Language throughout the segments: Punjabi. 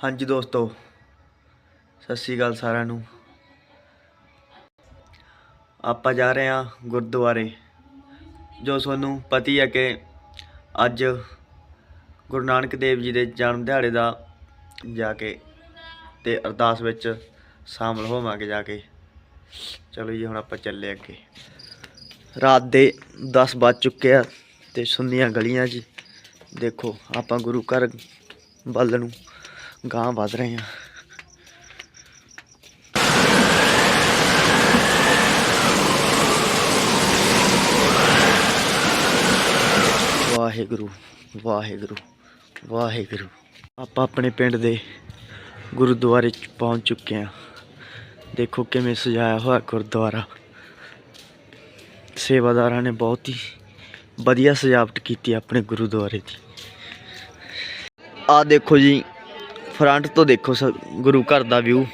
ਹਾਂਜੀ ਦੋਸਤੋ, ਸਤਿ ਸ਼੍ਰੀ ਅਕਾਲ ਸਾਰਿਆਂ ਨੂੰ। ਆਪਾਂ ਜਾ ਰਹੇ ਹਾਂ ਗੁਰਦੁਆਰੇ, ਜੋ ਤੁਹਾਨੂੰ ਪਤੀ ਹੈ ਕਿ ਅੱਜ ਗੁਰੂ ਨਾਨਕ ਦੇਵ ਜੀ ਦੇ ਜਨਮ ਦਿਹਾੜੇ ਦਾ ਜਾ ਕੇ ਤੇ ਅਰਦਾਸ ਵਿੱਚ ਸ਼ਾਮਲ ਹੋਵਾਂਗੇ ਜਾ ਕੇ। ਚਲੋ ਜੀ, ਹੁਣ ਆਪਾਂ ਚੱਲੇ ਅੱਗੇ। ਰਾਤ ਦੇ 10 ਵੱਜ ਚੁੱਕੇ ਆ ਤੇ ਸੁੰਨੀਆਂ ਗਲੀਆਂ ਜੀ। ਦੇਖੋ, ਆਪਾਂ ਗੁਰੂ ਘਰ ਵੱਲ ਨੂੰ ਗਾਂ ਵੱਧ ਰਹੇ ਹਾਂ ਵਾਹਿਗੁਰੂ ਵਾਹਿਗੁਰੂ ਵਾਹਿਗੁਰੂ ਆਪਾਂ ਆਪਣੇ ਪਿੰਡ ਦੇ ਗੁਰਦੁਆਰੇ ਚ ਪਹੁੰਚ ਚੁੱਕੇ ਹਾਂ ਦੇਖੋ ਕਿਵੇਂ ਸਜਾਇਆ ਹੋਇਆ ਗੁਰਦੁਆਰਾ ਸੇਵਾਦਾਰਾਂ ਨੇ ਬਹੁਤ ਹੀ ਵਧੀਆ ਸਜਾਵਟ ਕੀਤੀ ਆਪਣੇ ਗੁਰਦੁਆਰੇ ਦੀ ਆ ਦੇਖੋ ਜੀ ਫਰੰਟ ਤੋਂ ਦੇਖੋ ਸ- ਗੁਰੂ ਘਰ ਦਾ ਵਿਊ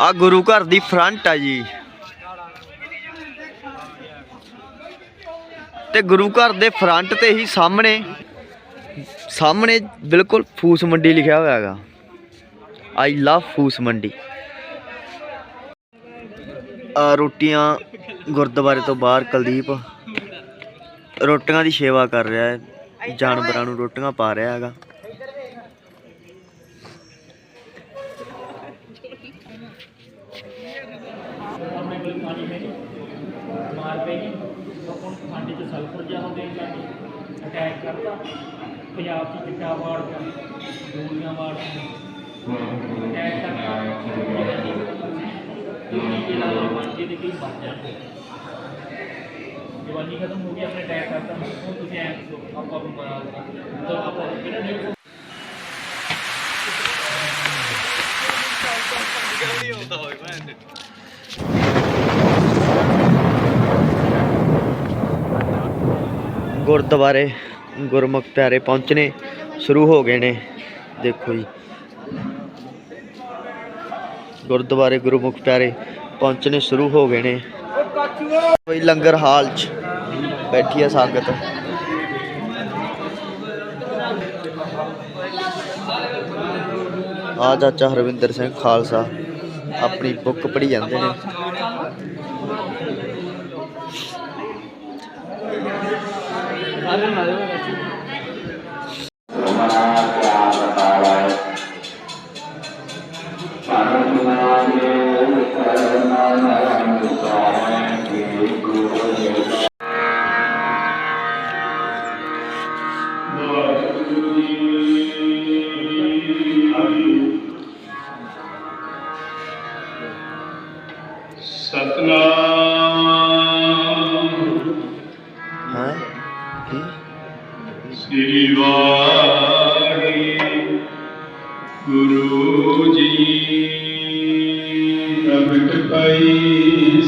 ਆ ਗੁਰੂ ਘਰ ਦੀ ਫਰੰਟ ਆ ਜੀ। ਤੇ ਗੁਰੂ ਘਰ ਦੇ ਫਰੰਟ ਤੇ ਹੀ ਸਾਹਮਣੇ ਸਾਹਮਣੇ ਬਿਲਕੁਲ ਫੂਸ ਮੰਡੀ ਲਿਖਿਆ ਹੋਇਆ ਹੈਗਾ। ਆਈ ਲਵ ਫੂਸ ਮੰਡੀ। ਰੋਟੀਆਂ ਗੁਰਦੁਆਰੇ ਤੋਂ ਬਾਹਰ ਕੁਲਦੀਪ ਰੋਟੀਆਂ ਦੀ ਸੇਵਾ ਕਰ ਰਿਹਾ ਹੈ, ਜਾਨਵਰਾਂ ਨੂੰ ਰੋਟੀਆਂ ਪਾ ਰਿਹਾ ਹੈਗਾ। ਅਟੈਕ ਕਰਤਾ ਪੰਜਾਬ ਚ ਚਿੱਟਾ ਵਾੜ ਪਿਆ ਗੋਲੀਆਂ ਵਾੜ ਅਟੈਕ ਕਰਤਾ ਜਿਹੜਾ ਲੋਕਾਂ ਜਿਹਦੇ ਕਈ ਮਰ ਜਾਂਦੇ ਜਵਾਨੀ ਖਤਮ ਹੋ ਗਈ, ਆਪਣੇ ਅਟੈਕ ਕਰਤਾ ਹੁਣ ਤੁਸੀਂ ਐਂ ਦੱਸੋ, ਆਪਾਂ ਤਾਂ ਆਪਾਂ ਕਿਹੜਾ ਨਹੀਂ ਗੁਰਦੁਆਰੇ ਗੁਰਮੁਖ ਪਿਆਰੇ ਪਹੁੰਚਣੇ ਸ਼ੁਰੂ ਹੋ ਗਏ ਨੇ, ਦੇਖੋ ਜੀ। ਗੁਰਦੁਆਰੇ ਗੁਰਮੁਖ ਪਿਆਰੇ ਪਹੁੰਚਣੇ ਸ਼ੁਰੂ ਹੋ ਗਏ ਨੇ। ਬਈ ਲੰਗਰ ਹਾਲ 'ਚ ਬੈਠੀ ਆ ਸੰਗਤ ਆ ਚਾਚਾ ਹਰਵਿੰਦਰ ਸਿੰਘ ਖਾਲਸਾ ਆਪਣੀ ਬੁੱਕ ਪੜ੍ਹੀ ਜਾਂਦੇ ਨੇ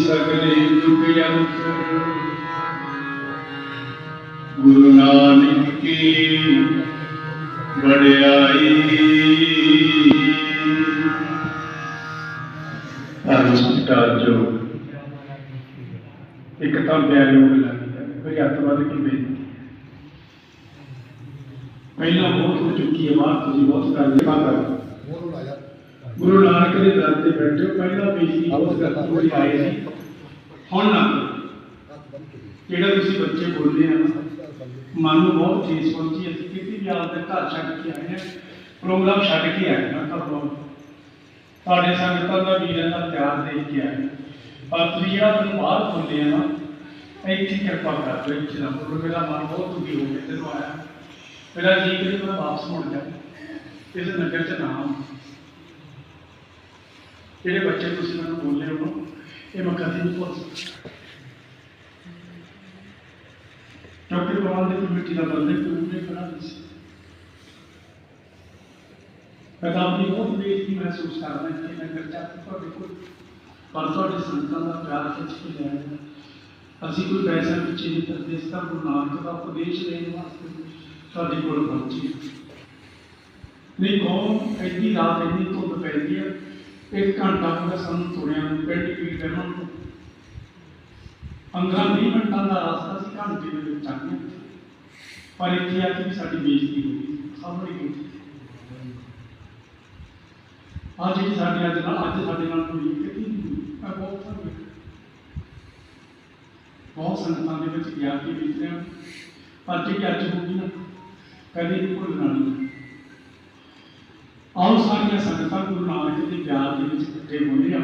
ਪਈ ਸਗਲੇ ਦੁਖ ਅੰਤ ਗੁਰੂ ਨਾਨਕ ਕੀ ਵਡਿਆਈ ਧੰਨ ਜੋ ਇੱਕ ਤਾਂ ਬਿਆਨੋਂ ਲੱਗਦਾ ਕੋਈ ਅੱਤਵਾਦ ਕੀ ਬੇਨਤੀ ਪਹਿਲਾਂ ਬਹੁਤ ਹੋ ਚੁੱਕੀ ਹੈ ਬਾਤ ਤੁਸੀਂ ਬਹੁਤ ਕਰ ਲਿਆ ਕਰ ਗੁਰੂ ਨਾਨਕ ਦੇ ਦਰ ਤੇ ਬੈਠੇ ਹੋ ਪਹਿਲਾਂ ਬੇਇੱਜ਼ਤੀ ਬਹੁਤ ਕਰ ਤੁਸੀਂ ਆਏ ਸੀ ਹੁਣ ਨਾ ਜਿਹੜਾ ਤੁਸੀਂ ਬੱਚੇ ਬੋਲਦੇ ਆ ਮਨ ਨੂੰ ਬਹੁਤ ਚੀਜ਼ ਪਹੁੰਚੀ ਅਸੀਂ ਕਿਤੇ ਵੀ ਆਪਦੇ ਘਰ ਛੱਡ ਕੇ ਆਏ ਹਾਂ ਪ੍ਰੋਗਰਾਮ ਛੱਡ ਕੇ ਆਏ ਹਾਂ ਘਰੋਂ ਤੁਹਾਡੇ ਸੰਗਤਾਂ ਦਾ ਵੀਰਾਂ ਦਾ ਪਿਆਰ ਦੇਖ ਕੇ ਆਏ ਪਰ ਤੁਸੀਂ ਜਿਹੜਾ ਮੈਨੂੰ ਬਾਹਰ ਬੋਲਦੇ ਆ ਨਾ ਇੱਥੇ ਕਿਰਪਾ ਕਰ ਦਿਓ, ਇੱਥੇ ਨਾ ਬੋਲੋ। ਮੇਰਾ ਮਨ ਬਹੁਤ ਦੁਖੀ ਹੋ ਗਿਆ ਤੈਨੂੰ ਆਇਆ। ਮੇਰਾ ਜੀ ਕਰੇ, ਮੈਂ ਵਾਪਸ ਮੁੜ ਜਾ ਇਸ ਨਗਰ ਚ ਨਾ ਜਿਹੜੇ ਬੱਚੇ ਤੁਸੀਂ ਮੈਨੂੰ ਬੋਲੇ ਹੋ ਇਹ ਮੈਂ ਕਦੇ ਨਹੀਂ ਭੁੱਲ ਸਕਦਾ ਡਾਕਟਰ ਕਮਾਲ ਦੇ ਕਮੇਟੀ ਦਾ ਬੰਦੇ ਕੋਈ ਨਹੀਂ ਬਣਾ ਨਹੀਂ ਸੀ। ਮੈਂ ਆਪਣੀ ਬਹੁਤ ਬੇਇੱਜ਼ਤੀ ਮਹਿਸੂਸ ਕਰਦਾ ਕਿ ਮੈਂ ਨਗਰ ਤੁਹਾਡੇ ਕੋਲ। ਪਰ ਤੁਹਾਡੇ ਸੰਤਾਂ ਦਾ ਪਿਆਰ ਖਿੱਚ ਕੇ ਲਿਆ ਹੈ। ਅਸੀਂ ਕੋਈ ਪੈਸਾ ਪਿੱਛੇ ਨਹੀਂ ਕਰਦੇ ਇਸ ਤਾਂ ਗੁਰੂ ਨਾਨਕ ਦਾ ਉਪਦੇਸ਼ ਲੈਣ ਵਾਸਤੇ ਤੁਹਾਡੇ ਕੋਲ ਪਹੁੰਚੀ ਨਹੀਂ, ਕੌਮ ਐਡੀ ਰਾਤ ਇੰਨੀ ਧੁੱਪ ਪੈਂਦੀ ਹੈ ਇੱਕ ਘੰਟਾ ਹੋ ਗਿਆ ਸਾਨੂੰ ਤੁਰਿਆਂ ਨੂੰ, ਪਿੰਡ ਕੀ ਕਰਨਾ 15-20 ਮਿੰਟਾਂ ਦਾ ਰਸਤਾ ਸੀ, ਘੰਟੇ ਦੇ ਵਿੱਚ ਚੱਕ ਗਏ ਪਰ ਇੱਥੇ ਆ ਕੇ ਵੀ ਸਾਡੀ ਬੇਇੱਜ਼ਤੀ ਹੋ ਗਈ ਸਾਹਮਣੇ ਗਈ ਅੱਜ ਜਿਹੜੀ ਸਾਡੇ ਅੱਜ ਨਾਲ ਅੱਜ ਸਾਡੇ ਨਾਲ ਕੋਈ ਕਿਤੇ ਨਹੀਂ ਮੈਂ ਬਹੁਤ ਸਾਰੇ ਬਹੁਤ ਸੰਗਤਾਂ ਦੇ ਵਿੱਚ ਗਿਆ ਕਿ ਵਿਚਰਿਆ ਪਰ ਜੇ ਅੱਜ ਹੋ ਗਈ ਨਾ, ਕਦੇ ਭੁੱਲਣਾ ਨਹੀਂ। ਆਓ ਸਾਰੀਆਂ ਸੰਗਤਾਂ ਗੁਰੂ ਨਾਨਕ ਦੇ ਪਿਆਰ ਦੇ ਵਿੱਚ ਇਕੱਠੇ ਹੋਏ ਆ।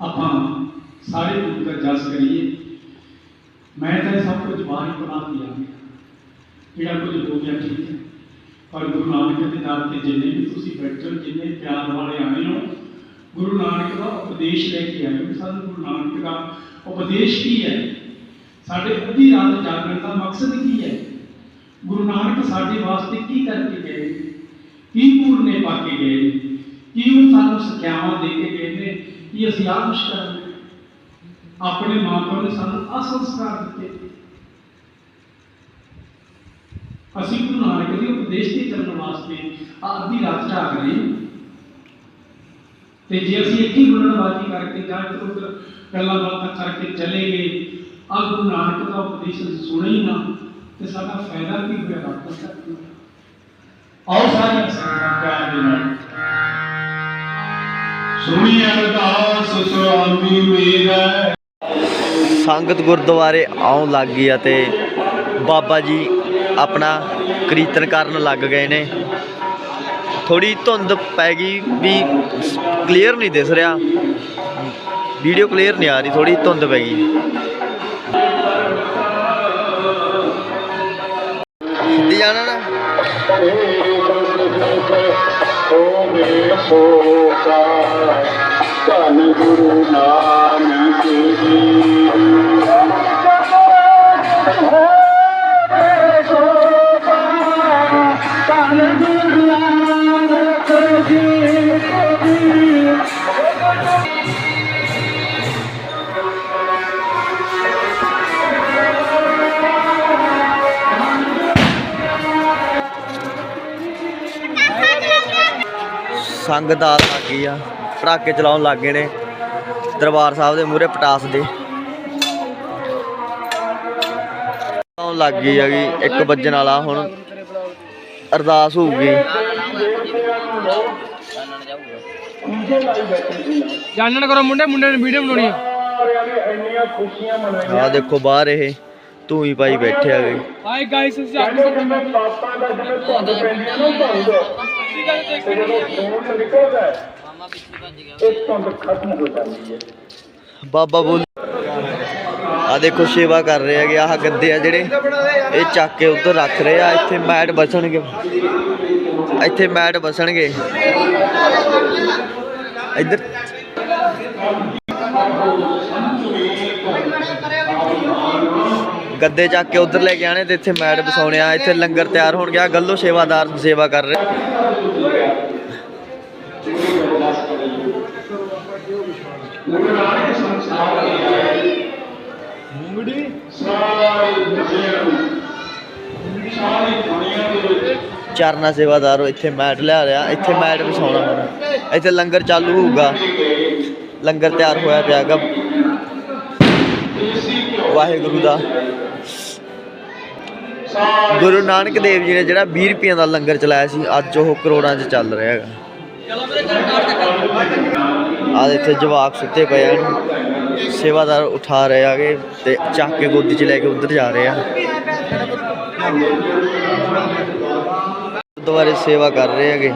ਆਪਾਂ ਸਾਰੇ ਗੁਰੂ ਦਾ ਜਸ ਕਰੀਏ। ਮੈਂ ਤਾਂ ਇਹ ਸਭ ਕੁਝ ਬਾਹਰ ਹੀ ਬਣਾ ਦਿਆ ਜਿਹੜਾ ਕੁਝ ਹੋ ਗਿਆ ਠੀਕ ਹੈ। ਪਰ ਗੁਰੂ ਨਾਨਕ ਦੇ ਦਰ ਤੇ ਜਿੰਨੇ ਵੀ ਤੁਸੀਂ ਬੈਠੋ ਜਿੰਨੇ ਪਿਆਰ ਵਾਲੇ ਆਏ ਹੋ, ਗੁਰੂ ਨਾਨਕ ਦਾ ਉਪਦੇਸ਼ ਲੈ ਕੇ ਆਏ ਹੋ। ਸਾਨੂੰ ਗੁਰੂ ਨਾਨਕ ਦਾ ਉਪਦੇਸ਼ ਕੀ ਹੈ? ਸਾਡੇ ਅੱਧੀ ਰਾਤ ਜਾਗਣ ਦਾ ਮਕਸਦ ਕੀ ਹੈ? ਗੁਰੂ ਨਾਨਕ ਸਾਡੇ ਵਾਸਤੇ ਕੀ ਕਰਕੇ ਗਏ? ਕੀ ਪੂਰਨੇ ਕੇ ਗਏ ਕੀ ਉਹ ਸਾਨੂੰ ਸਿੱਖਿਆਵਾਂ ਦੇ ਕੇ ਗਏ ਨੇ ਕਿ ਅਸੀਂ ਆਹ ਕੁਛ ਕਰਾਂਗੇ ਆਪਣੇ ਮਾਪਿਆਂ ਨੇ ਸਾਨੂੰ ਆਹ ਸੰਸਕਾਰ ਦਿੱਤੇ ਅਸੀਂ ਗੁਰੂ ਨਾਨਕ ਦੇ ਉਪਦੇਸ਼ ਤੇ ਚੱਲਣ ਵਾਸਤੇ ਆ ਅੱਧੀ ਰਾਤ ਝਾਕ ਰਹੇ ਹਾਂ। ਤੇ ਜੇ ਅਸੀਂ ਇੱਕ ਹੀ ਗੁਣਨਵਾਦੀ ਕਰਕੇ ਜਾਂ ਇੱਧਰ ਉੱਧਰ ਗੱਲਾਂ ਬਾਤਾਂ ਕਰਕੇ ਚਲੇ ਗਏ ਆ ਗੁਰੂ ਨਾਨਕ ਦਾ ਉਪਦੇਸ਼ ਅਸੀਂ ਸੁਣੇ ਹੀ ਨਾ ਤੇ ਸਾਡਾ ਫਾਇਦਾ ਕੀ ਹੋਇਆ ਰੱਬ ਦਾ ਆਓ ਸਾਰੀਆਂ ਸੰਗਤਾਂ ਦੇ ਨਾਲ। ਸੁਣੀ ਅਰਦਾਸ, ਸੁਆਮੀ ਮੇਰਾ। ਸੰਗਤ ਗੁਰਦੁਆਰੇ ਆਉਣ ਲੱਗ ਗਈ ਅਤੇ ਬਾਬਾ ਜੀ ਆਪਣਾ ਕੀਰਤਨ ਕਰਨ ਲੱਗ ਗਏ ਨੇ। ਥੋੜੀ ਧੁੰਦ ਪੈ ਗਈ ਵੀ ਕਲੀਅਰ ਨਹੀਂ ਦਿਸ ਰਿਹਾ। ਵੀਡੀਓ ਕਲੀਅਰ ਨਹੀਂ ਆ ਰਹੀ ਥੋੜੀ ਧੁੰਦ ਪੈ ਗਈ। ਸਿੱਧੀ ਜਾਣਾ ਨਾ। ਧੰਨ ਗੁਰੂ ਨਾਨਕ ਜੀ ਸੰਗਤ ਆ ਲੱਗ ਗਈ ਆ ਪਟਾਕੇ ਚਲਾਉਣ ਲੱਗ ਗਏ ਨੇ ਦਰਬਾਰ ਸਾਹਿਬ ਦੇ ਮੂਹਰੇ ਪਟਾਸ ਦੇ। ਆਉਣ ਲੱਗ ਗਈ ਹੈਗੀ 1 ਵੱਜਣ ਵਾਲਾ ਹੁਣ ਅਰਦਾਸ ਹੋਊਗੀ। ਜਾਣਨ ਕਰੋ ਮੁੰਡੇ ਮੁੰਡੇ ਨੇ ਵੀਡੀਓ ਬਣਾਉਣੀ ਆ। ਆ ਦੇਖੋ ਬਾਹਰ ਇਹ ਤੂੰ ਹੀ ਪਾਈ ਬੈਠੇ ਹੈਗੇ। ਹਾਈ ਗਾਇਸ ਅਸੀਂ ਜਿਵੇਂ ਪਾਪਾਂ ਦਾ ਜਿਵੇਂ ਧੁੰਦ ਪੈਂਦੀ ਹੈ ਨਾ ਧੁੰਦ ਤੇ ਜਦੋਂ ਖੂਨ ਨਿਕਲਦਾ ਹੈ ਇਹ ਧੁੰਦ ਖਤਮ ਹੋ ਜਾਂਦੀ ਹੈ। ਬਾਬਾ ਬੋਲ ਆ ਦੇਖੋ ਸੇਵਾ ਕਰ ਰਹੇ ਹੈਗੇ ਆਹ ਗੱਦੇ ਆ ਜਿਹੜੇ। ਇਹ ਚੱਕ ਕੇ ਉੱਧਰ ਰੱਖ ਰਹੇ ਆ ਇੱਥੇ ਮੈਟ ਬਸਣਗੇ। ਇੱਥੇ ਮੈਟ ਬਸਣਗੇ। ਇੱਧਰ ਗੱਦੇ ਚੱਕ ਕੇ ਉੱਧਰ ਲੈ ਕੇ ਆਣੇ ਤੇ ਇੱਥੇ ਮੈਟ ਵਿਛਾਉਣੇ ਆ ਇੱਥੇ ਲੰਗਰ ਤਿਆਰ ਹੋਣ ਗਿਆ ਗੱਲੋ ਸੇਵਾਦਾਰ ਸੇਵਾ ਕਰ ਰਹੇ। ਮੂੰਗੜੀ। ਸਾਰੀ ਦੁਨੀਆ ਦੇ ਵਿੱਚ ਚਰਨਾ ਸੇਵਾਦਾਰ ਇੱਥੇ ਮੈਟ ਲਿਆ ਰਿਹਾ ਇੱਥੇ ਮੈਟ ਵਿਛਾਉਣਾ ਹੁਣ। ਇੱਥੇ ਲੰਗਰ ਚਾਲੂ ਹੋਊਗਾ। ਲੰਗਰ ਤਿਆਰ ਹੋਇਆ ਪਿਆਗਾ ਵਾਹਿਗੁਰੂ ਦਾ। ਗੁਰੂ ਨਾਨਕ ਦੇਵ ਜੀ ਨੇ ਜਿਹੜਾ 20 ਰੁਪਈਆਂ ਦਾ ਲੰਗਰ ਚਲਾਇਆ ਸੀ ਅੱਜ ਉਹ ਕਰੋੜਾਂ 'ਚ ਚੱਲ ਰਿਹਾ ਹੈਗਾ। ਆ ਇੱਥੇ ਜਵਾਕ ਸੁੱਤੇ ਪਏ ਆ ਇਹਨੂੰ ਸੇਵਾਦਾਰ ਉਠਾ ਰਹੇ ਆਗੇ ਤੇ ਚੱਕ ਕੇ ਗੋਦੀ 'ਚ ਲੈ ਕੇ ਉੱਧਰ ਜਾ ਰਹੇ ਆ। ਗੁਰਦੁਆਰੇ ਸੇਵਾ ਕਰ ਰਹੇ ਹੈਗੇ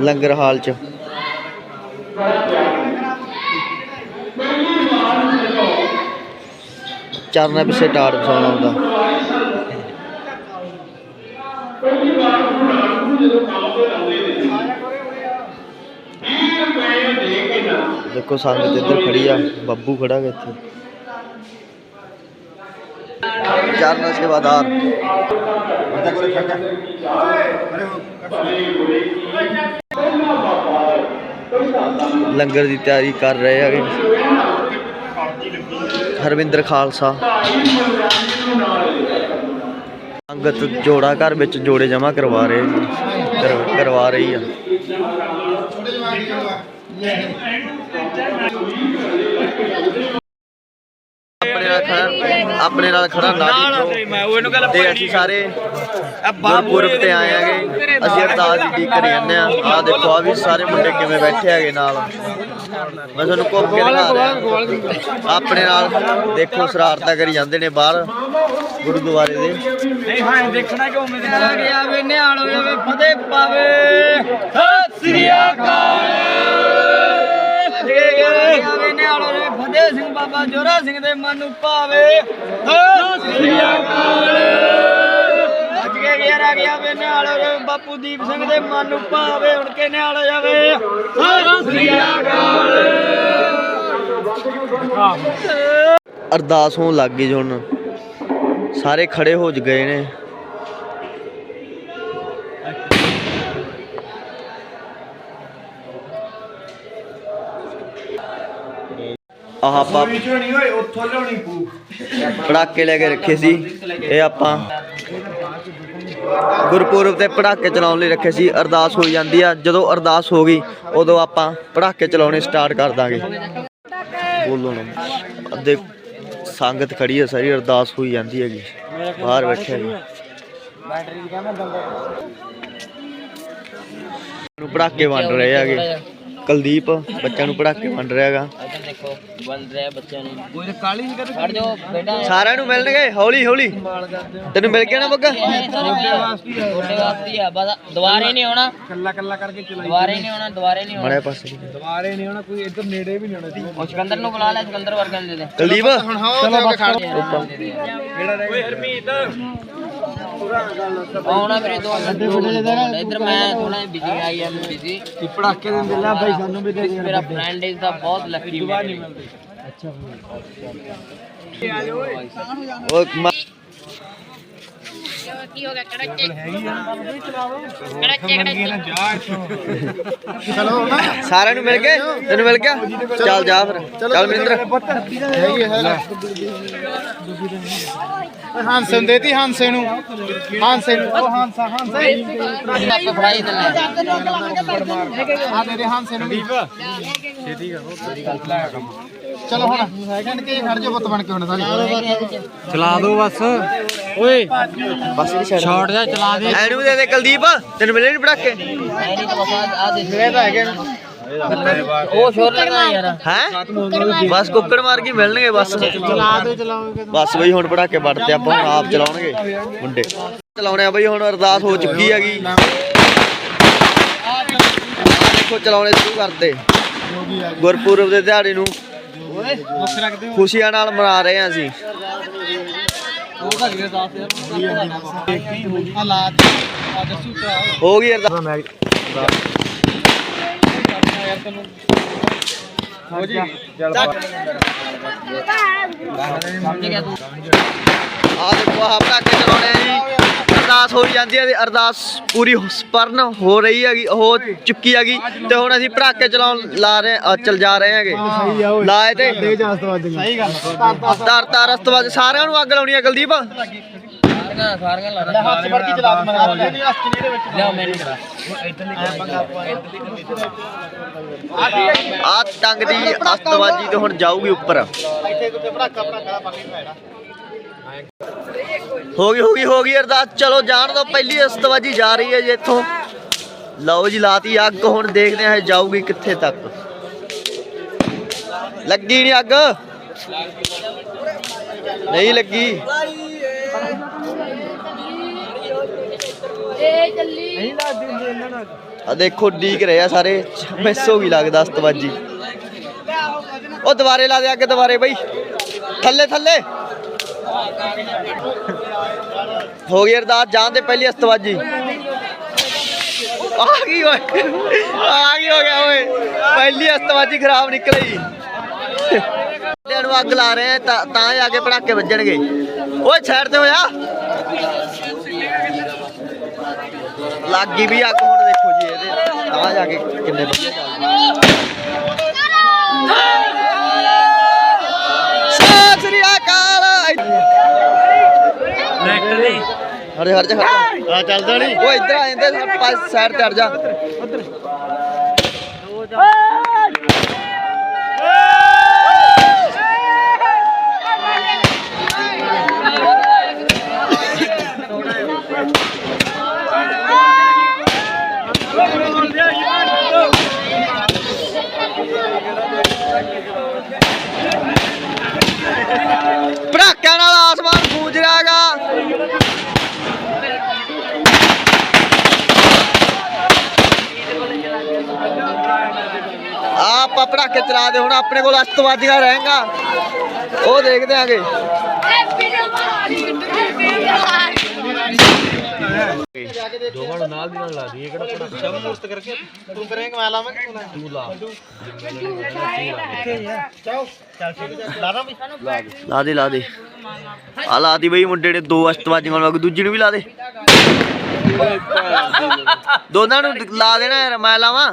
ਲੰਗਰ ਹਾਲ 'ਚ। ਚਰਨਾਂ ਪਿੱਛੇ ਟਾੜ ਵਸਾਉਣਾ ਹੁੰਦਾ ਪਹਿਲੀ ਵਾਰ ਗੁਰੂ ਨਾਨਕ ਨੂੰ ਜਦੋਂ ਕੰਮ ਤੇ ਲਾਉਂਦੇ ਨੇ 20 ਰੁਪਏ ਦੇ ਕੇ ਨਾ ਦੇਖੋ ਸੰਗਤ ਇੱਧਰ ਖੜੀ ਆ ਬੱਬੂ ਖੜਾ ਗਾ ਇੱਥੇ ਚਰਨਾ ਸੇਵਾਦਾਰ ਲੰਗਰ ਦੀ ਤਿਆਰੀ ਕਰ ਰਹੇ ਹੈਗੇ ਹਰਵਿੰਦਰ ਖਾਲਸਾ ਸੰਗਤ ਜੋੜਾ ਘਰ ਵਿੱਚ ਜੋੜੇ ਜਮਾ ਕਰਵਾ ਰਹੇ ਕਰ- ਕਰਵਾ ਖੜਾ ਆਪਣੇ ਨਾਲ ਖੜਾ ਨਾੜੀ ਮੈਂ ਉਹ ਇਹਨੂੰ ਗੱਲ ਤੇ ਅਸੀਂ ਸਾਰੇ ਗੁਰਪੁਰਬ ਤੇ ਆਏ ਹੈਗੇ। ਅਸੀਂ ਅਰਦਾਸ ਦੀ ਡੀ ਕਰੀ ਜਾਂਦੇ ਆ ਆ ਦੇਖੋ ਆ ਵੀ ਸਾਰੇ ਮੁੰਡੇ ਕਿਵੇਂ ਬੈਠੇ ਹੈਗੇ ਨਾਲ। ਮੈਂ ਤੁਹਾਨੂੰ ਘੁੰਮ ਕੇ ਦਿਖਾ ਰਿਹਾ। ਆਪਣੇ ਨਾਲ ਦੇਖੋ ਸ਼ਰਾਰਤਾਂ ਕਰੀ ਜਾਂਦੇ ਨੇ ਬਾਹਰ ਗੁਰਦੁਆਰੇ ਦੇ। ਨਹੀਂ ਹਾਂ ਦੇਖਣਾ ਕਿ ਉਮੀਦ ਆ ਗਿਆ ਵੇ ਨਿਹਾਲ ਹੋ ਜਾਵੇ ਫਤਿਹ ਪਾਵੇ। ਸਤਿ ਸ੍ਰੀ ਅਕਾਲ। ਬਾਬਾ ਜੋਰਾ ਸਿੰਘ ਦੇ ਮਨ ਨੂੰ ਭਾਵੇ। ਅੱਜ ਕੇ ਗਿਆ ਰਹਿ ਗਿਆ ਵੇ ਨਿਹਾਲ ਬਾਪੂ ਦੀਪ ਸਿੰਘ ਦੇ ਮਨ ਨੂੰ ਭਾਵੇ, ਹੁਣ ਕੇ ਨਿਹਾਲ ਜਾਵੇ। ਸਤਿ ਸ੍ਰੀ ਅਕਾਲ ਅਰਦਾਸ ਹੋਣ ਲੱਗ ਗਈ ਹੁਣ। ਸਾਰੇ ਖੜੇ ਹੋ ਗਏ ਨੇ। ਆਹ ਆਪਾਂ ਨਹੀਂ ਓਏ ਉੱਥੋਂ ਲਿਆਉਣੀ ਪੂ ਪੜਾਕੇ ਲੈ ਕੇ ਰੱਖੇ ਸੀ। ਇਹ ਆਪਾਂ ਗੁਰਪੁਰਬ ਤੇ ਪੜਾਕੇ ਚਲਾਉਣ ਲਈ ਰੱਖੇ ਸੀ। ਅਰਦਾਸ ਹੋਈ ਜਾਂਦੀ ਆ। ਜਦੋਂ ਅਰਦਾਸ ਹੋ ਗਈ ਉਦੋਂ ਆਪਾਂ ਪੜਾਕੇ ਚਲਾਉਣੇ ਸਟਾਰਟ ਕਰ ਦਾਂਗੇ। ਬੋਲੋ ਨਾ। ਅੱਧੇ ਸੰਗਤ ਖੜੀ ਹੈ ਸਾਰੀ ਅਰਦਾਸ ਹੋਈ ਜਾਂਦੀ ਹੈਗੀ। ਬਾਹਰ ਬੈਠੇ ਹੈਗੇ। ਨੂੰ ਪੜਾਕੇ ਵੰਡ ਰਹੇ ਹੈਗੇ। ਕੁਲਦੀਪ ਬੱਚਿਆਂ ਨੂੰ ਪੜਾਕੇ ਵੰਡ ਰਿਹਾ ਹੈਗਾ ਇੱਧਰ ਦੇਖੋ ਬਣ ਰਿਹਾ ਬੱਚਿਆਂ ਨੂੰ। ਕੋਈ ਤਾਂ ਕਾਲੀ ਨਹੀਂ ਕਰ ਖੜ ਜਾਓ ਬੇਟਾ। ਸਾਰਿਆਂ ਨੂੰ ਮਿਲਣਗੇ ਹੌਲੀ ਹੌਲੀ। ਤੈਨੂੰ ਮਿਲ ਗਿਆ ਨਾ ਬੱਗਾ? ਛੋਟੇ ਵਾਸਤੇ ਹੀ ਆ। ਬਸ ਦੁਬਾਰੇ ਨਹੀਂ ਆਉਣਾ। ਕੱਲਾ ਕੱਲਾ ਕਰਕੇ ਚਲਾਈ ਦੁਬਾਰੇ ਨਹੀਂ ਆਉਣਾ ਦੁਬਾਰੇ ਨਹੀਂ ਆਉਣਾ। ਮੜਿਆ ਪਾਸੇ ਦੁਬਾਰੇ ਨਹੀਂ ਆਉਣਾ ਕੋਈ ਇੱਧਰ ਨੇੜੇ ਵੀ ਨਹੀਂ ਆਉਣਾ ਉਹ ਸਿਕੰਦਰ ਨੂੰ ਬੁਲਾ ਲੈ ਸਿਕੰਦਰ ਵਰਗਨ ਦੇ ਦੇ। ਕੁਲਦੀਪ। ਚਲੋ ਬਸ ਆਉਣਾ ਮੇਰੇ ਦੋ ਮਿੰਟ। ਇੱਧਰ ਮੈਂ ਥੋੜਾ ਬਿਜ਼ੀ ਆਈ ਐਮ ਬਿਜ਼ੀ ਪੜਾਕੇ ਦਿੰਦੇ ਲੈ ਬਾਈ ਸਾਨੂੰ ਵੀ ਦੇ ਮੇਰਾ ਫਰੈਂਡ ਇਸ ਦਾ ਬਹੁਤ ਲੱਕੀ ਮੇਰੇ ਲਈ। ਉਹ ਮ- ਕੀ ਹੋ ਗਿਆ ਕੜੱਚੇ ਕੜੱਚੇ ਕੜੱਚੇ ਚਲੋ ਨਾ ਸਾਰਿਆਂ ਨੂੰ ਮਿਲ ਗਏ? ਤੈਨੂੰ ਮਿਲ ਗਿਆ? ਚੱਲ ਜਾ ਫਿਰ। ਚੱਲ ਮਨਿੰਦਰ। ਹੈਗੀ ਹੈ ਹਾਂਸੇ ਨੂੰ ਦੇਤੀ ਹਾਂਸੇ ਨੂੰ। ਹਾਂਸੇ ਨੂੰ। ਉਹ ਹਾਂਸਾ, ਹਾਂਸੇ। ਫੜਾਈ ਦਿੰਦੇ ਆ ਦੇ ਦੇ ਹਾਂਸੇ ਨੂੰ ਵੀ। ਚਲੋ ਹੁਣ ਸੈਕਿੰਡ ਕੇ ਖੜ ਜਾ ਪੁੱਤ ਬਣ ਕੇ ਹੁਣ ਸਾਰੀ ਚਲਾ ਦੋ ਬਸ। ਓਏ। ਬਸ ਇਹ ਛੋੜ ਜਾ ਚਲਾ ਦੇ। ਐਨੂੰ ਦੇ ਦੇ ਕੁਲਦੀਪ ਤੈਨੂੰ ਮਿਲੇ ਨਹੀਂ ਪੜਾਕੇ ਐ ਨਹੀਂ ਬਸ ਆ ਦੇ ਤਾਂ ਹੈਗੇ ਉਹ ਸ਼ੋਰ ਲਗਾ ਯਾਰ। ਹੈ? ਬਸ ਕੁੱਕੜ ਮਾਰ ਕੇ ਮਿਲਣਗੇ ਬਸ। ਚਲਾ ਦੋ ਚਲਾਓਗੇ ਬਸ ਬਈ ਹੁਣ ਪੜਾਕੇ ਵੜਦੇ ਆਪਾਂ ਹੁਣ ਆਪ ਚਲਾਉਣਗੇ। ਮੁੰਡੇ। ਚਲਾਉਣੇ ਆ ਬਈ ਹੁਣ ਅਰਦਾਸ ਹੋ ਚੁੱਕੀ ਹੈਗੀ। ਦੇਖੋ ਚਲਾਉਣੇ ਸ਼ੁਰੂ ਕਰਦੇ। ਗੁਰਪੁਰਬ ਦੇ ਦਿਹਾੜੇ ਨੂੰ ਖੁਸ਼ੀਆਂ ਨਾਲ ਮਨਾ ਰਹੇ ਹਾਂ ਅਸੀਂ। ਆ ਹੋ ਗਈ ਅਰਦਾਸ ਹੋ ਜੀ। ਤੂੰ। ਆਹ ਦੇਖੋ ਆਹ ਪਟਾਕੇ ਚਲਾਉਣੇ ਆ ਜੀ। ਹੋਈ ਜਾਂਦੀ ਹੈ ਤੇ ਅਰਦਾਸ ਪੂਰੀ ਸਪਰਨ ਹੋ ਰਹੀ ਹੈਗੀ ਹੋ ਚੁੱਕੀ ਹੈਗੀ ਤੇ ਹੁਣ ਅਸੀਂ ਪਟਾਕੇ ਚਲਾਉਣ ਲਾ ਰਹੇ ਚੱਲ ਜਾ ਰਹੇ ਹੈਗੇ। ਲਾਏ ਤੇ। ਸਹੀ ਗੱਲ ਤਰ ਤਰ ਅਸਤਵਾਦ ਸਾਰਿਆਂ ਨੂੰ ਅੱਗ ਲਾਉਣੀ ਹੈ ਕੁਲਦੀਪ। ਸਾਰੀਆਂ ਸਾਰੀਆਂ ਲਾ ਦੇ ਹੱਥ ਫੜ ਕੇ ਚਲਾ ਦੇ ਮੈਂ ਨਹੀਂ ਹੱਥ ਨਹੀਂ ਇਹਦੇ ਵਿੱਚ ਲਿਆਓ ਮੈਨੂੰ ਕਰਾ। ਆ ਟੰਗ ਦੀ ਅਸਤਵਾਜੀ ਤੇ ਹੁਣ ਜਾਊਗੀ ਉੱਪਰ। ਇੱਥੇ ਕੋਈ ਭੜਾਕਾ ਭੜਾਕਾ ਪਾ ਕੇ ਖੜਾ ਹੋ ਗਈ ਹੋ ਗਈ ਹੋ ਗਈ ਅਰਦਾਸ। ਚਲੋ, ਜਾਣ ਦੋ ਪਹਿਲੀ ਅਸਤਵਾਜੀ ਜਾ ਰਹੀ ਹੈ ਜੀ ਇੱਥੋਂ। ਲਓ ਜੀ, ਲਾਤੀ ਅੱਗ। ਹੁਣ ਦੇਖਦੇ ਹਾਂ ਜਾਊਗੀ ਕਿੱਥੇ ਤੱਕ। ਲੱਗੀ ਨਹੀਂ ਅੱਗ? ਨਹੀਂ ਲੱਗੀ। ਏ ਚੱਲੀ ਆ ਦੇਖੋ ਡੀਕ ਰਹੇ ਆ ਸਾਰੇ। ਮਿਸ ਹੋ ਗਈ ਲੱਗਦਾ ਅਸਤਵਾਜੀ। ਉਹ ਦੁਬਾਰੇ ਲਾ ਦੇ ਅੱਗ ਦੁਬਾਰੇ ਬਈ। ਥੱਲੇ ਥੱਲੇ। ਹੋ ਗਈ ਅਰਦਾਸ, ਜਾਣ ਦੇ ਪਹਿਲੀ ਅਸਤਵਾਜੀ। ਆ ਗਈ ਓਏ, ਆ ਗਈ ਹੋ ਗਿਆ ਓਏ, ਪਹਿਲੀ ਅਸਤਵਾਜੀ ਖਰਾਬ ਨਿਕਲੀ। ਤੇ ਨੂੰ ਅੱਗ ਲਾ ਰਹੇ ਆ, ਤਾਂ ਤਾਂ ਜਾ ਕੇ ਪੜਾਕੇ ਵੱਜਣਗੇ। ਓਏ, ਸਾਈਡ ਤੇ ਹੋਇਆ। ਲੱਗ ਗਈ ਵੀ ਅੱਗ, ਹੁਣ ਦੇਖੋ ਜੀ ਇਹਦੇ, ਤਾਂ ਜਾ ਕੇ ਕਿੰਨੇ ਵਧੀਆ ਚੱਲਦੇ ਸਤਿ ਹਰੇ ਹਰ ਜਾ। ਆ ਚੱਲਦਾ ਨਹੀਂ ਉਹ ਇੱਧਰ ਆ ਜਾਂਦੇ ਪਾਸ ਸਾਈਡ ਤੇ ਹਟ ਜਾ। ਪਟਾਕੇ ਚਲਾ ਦੇ ਹੁਣ ਆਪਣੇ ਕੋਲ ਅਸਤਵਾਦੀਆਂ ਰਹੇਗਾ। ਉਹ ਦੇਖਦੇ ਆਂਗੇ। ਦੋਵਾਂ ਨਾਲ ਦੀ ਨਾਲ ਲਾ ਦੀ ਇਹ ਕਿਹੜਾ ਪਟਾਕਾ ਸਭ ਮੁਸਤ ਕਰਕੇ ਤੂੰ ਕਰੇਂਗਾ ਮੈਂ ਲਾਵਾਂਗਾ ਤੂੰ ਲਾ? ਲਾ ਦੇ ਲਾ ਦੇ। ਆ ਲਾ ਦੀ ਬਈ ਮੁੰਡੇ ਨੇ ਦੋ ਅਸਤਵਾਦੀਆਂ ਵਾਂਗ ਦੂਜੀ ਨੂੰ ਵੀ ਲਾ ਦੇ। ਦੋਨਾਂ ਨੂੰ ਲਾ ਦੇਣਾ ਯਾਰ ਮੈਂ ਲਾਵਾਂ?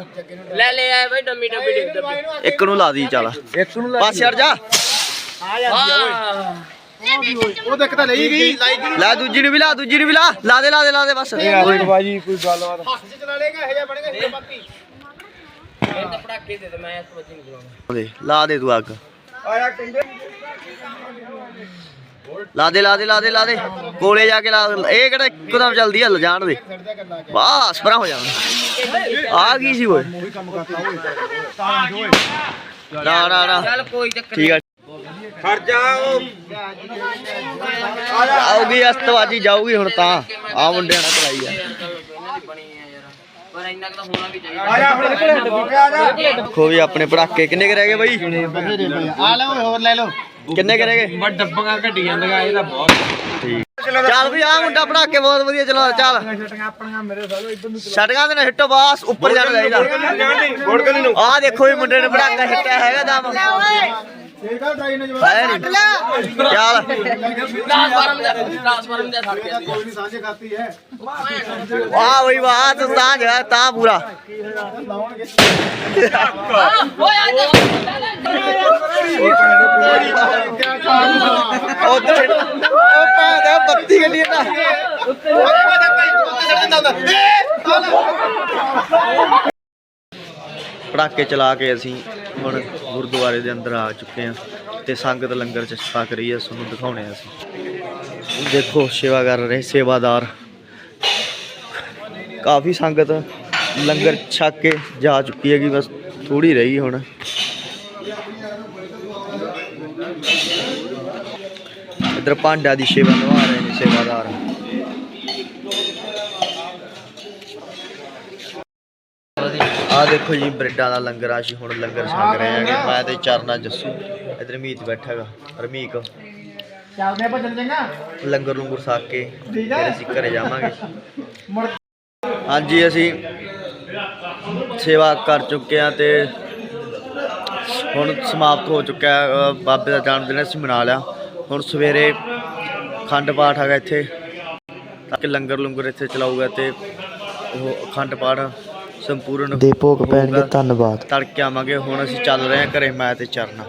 ਲੈ ਲੈ ਆਏ ਬਈ ਡੰਮੀ ਡੰਮੀ ਡਿੱਗ ਇੱਕ ਨੂੰ ਲਾ ਦੀ ਚੱਲ। ਇੱਕ ਨੂੰ ਪਾਸੇ ਹਟ ਜਾ। ਉਹ ਦੇਖ ਤਾਂ ਲਈ ਗਈ। ਲਾਈਕ ਲੈ ਦੂਜੀ ਨੂੰ ਵੀ ਲਾ ਦੂਜੀ ਨੂੰ ਵੀ ਲਾ। ਲਾ ਦੇ ਲਾ ਦੇ ਲਾ ਦੇ ਬਸ। ਕੋਈ ਬਾਜੀ ਕੋਈ ਗੱਲਬਾਤ। ਇਹ ਤਾਂ ਪੜਾਕੇ ਦੇ ਦੇ ਮੈਂ ਇਸ ਬੱਚੇ ਨੂੰ ਚਲਾਉਣਾ ਦੇ ਲਾ ਦੇ ਤੂੰ ਅੱਗ। ਲਾ ਦੇ ਲਾ ਦੇ ਲਾ ਦੇ ਲਾ ਦੇ। ਕੋਲੇ ਜਾ ਕੇ ਲਾ ਇਹ ਕਿਹੜਾ ਇੱਕਦਮ ਜਲਦੀ ਹੱਲ ਜਾਣ ਦੇ। ਬਸ ਪਰਾਂ ਹੋ ਜਾ ਆ ਗਈ ਸੀ ਓਏ? ਨਾ ਨਾ ਨਾ। ਚੱਲ ਕੋਈ ਚੱਕਰ ਠੀਕ ਆ ਆਉਗੀ ਅਸਤਵਾਜੀ ਜਾਊਗੀ ਹੁਣ ਤਾਂ। ਆ ਮੁੰਡਿਆਂ ਨਾਲ ਚਲਾਈ ਆ। ਹੋਣਾ ਵੀ ਚਾਹੀਦਾ ਆ ਜਾ ਆਪਣੇ ਪੜਾਕੇ ਕਿੰਨੇ ਕੁ ਰਹਿ ਗਏ ਬਈ? ਆ ਲੈ ਓਏ ਹੋਰ ਲੈ ਲਓ। ਕਿੰਨੇ ਕੁ ਰਹਿ ਗਏ ਬੜ ਡੱਬਾਂ ਘਟੀ ਜਾਂਦੀਆਂ ਇਹ ਤਾਂ ਬਹੁਤ ਠੀਕ ਚੱਲ ਵੀ ਆ ਮੁੰਡਾ ਪੜਾਕੇ ਬਹੁਤ ਵਧੀਆ ਚਲਾ ਚੱਲ। ਆਪਣੀਆਂ ਮੇਰੇ ਸਾਲੋ ਇਧਰ ਨੂੰ ਛਟਕਾਂ ਦੇ ਨਾ ਹਿੱਟੋ ਬਾਸ ਉੱਪਰ ਜਾਣਾ ਚਾਹੀਦਾ ਗੋੜ ਕਲੀ ਨੂੰ? ਆ ਦੇਖੋ ਵੀ ਮੁੰਡੇ ਨੇ ਪੜਾਕਾ ਹਿੱਟਿਆ ਹੈਗਾ ਦਮ। ਇਹ ਕਾ ਟਰਾਈ ਨੇ ਜੋ ਹੈ ਨੀ ਚੱਲ ਟ੍ਰਾਂਸਫਾਰਮ ਦਾ ਟ੍ਰਾਂਸਫਾਰਮ ਦਾ ਛੱਡ ਗਿਆ ਕੋਈ ਨਹੀਂ ਸਾਂਝੇ ਖਾਤੀ ਹੈ ਵਾਹ ਬਈ ਵਾਹ ਤੂੰ ਜਾ ਤਾਂ ਪੂਰਾ ਓਏ ਆ ਜਾ ਉਧਰ ਉਹ ਪਾਦਾ ਬੱਤੀ ਗੱਡੀ ਨਾ ਪਟਾਕੇ ਚਲਾ ਕੇ ਅਸੀਂ ਹੁਣ ਗੁਰਦੁਆਰੇ ਦੇ ਅੰਦਰ ਆ ਚੁੱਕੇ ਹਾਂ ਤੇ ਸੰਗਤ ਲੰਗਰ ਚ ਛਕ ਰਹੀ ਹੈ ਤੁਹਾਨੂੰ ਦਿਖਾਉਣੇ ਆ ਅਸੀਂ। ਦੇਖੋ ਸੇਵਾ ਕਰ ਰਹੇ ਸੇਵਾਦਾਰ। ਕਾਫੀ ਸੰਗਤ ਲੰਗਰ ਛਕ ਕੇ ਜਾ ਚੁੱਕੀ ਹੈਗੀ, ਬਸ ਥੋੜੀ ਰਹੀ ਹੁਣ। ਇਧਰ ਭਾਂਡਿਆਂ ਦੀ ਸੇਵਾ ਨਿਭਾ ਰਹੇ ਨੇ ਸੇਵਾਦਾਰ। ਆ ਦੇਖੋ ਜੀ ਬ੍ਰੈਡਾਂ ਦਾ ਲੰਗਰ ਆ ਅਸੀਂ ਹੁਣ ਲੰਗਰ ਛਕ ਰਹੇ ਹੈਗੇ। ਮੈਂ ਤੇ ਚਰਨਾ ਜੱਸੂ ਇਧਰ ਮੀਤ ਬੈਠਾ ਹੈਗਾ ਰਮੀਕ। ਚੱਲਦੇ ਆਪਾਂ ਚੱਲ ਜਾਂਗਾ ਲੰਗਰ ਲੰਗਰ ਛਕ ਕੇ ਫਿਰ ਅਸੀਂ ਘਰੇ ਜਾਵਾਂਗੇ। ਹਾਂਜੀ ਅਸੀਂ ਸੇਵਾ ਕਰ ਚੁੱਕੇ ਆ ਤੇ ਹੁਣ ਸਮਾਪਤ ਹੋ ਚੁੱਕਾ ਹੈ। ਬਾਬੇ ਦਾ ਜਨਮ ਦਿਨ ਅਸੀਂ ਮਨਾ ਲਿਆ। ਹੁਣ ਸਵੇਰੇ ਅਖੰਡ ਪਾਠ ਹੈਗਾ ਇੱਥੇ ਤਾਂ ਕਿ ਲੰਗਰ ਲੰਗਰ ਇੱਥੇ ਚਲਾਊਗਾ ਤੇ ਉਹ ਅਖੰਡ ਪਾਠ ਸੰਪੂਰਨ ਦੇ ਭੋਗ ਪੈਣਗੇ ਧੰਨਵਾਦ। ਤੜਕੇ ਆਵਾਂਗੇ ਹੁਣ ਅਸੀਂ ਚੱਲ ਰਹੇ ਹਾਂ ਘਰੇ ਮੈਂ ਤੇ ਚਰਨਾ।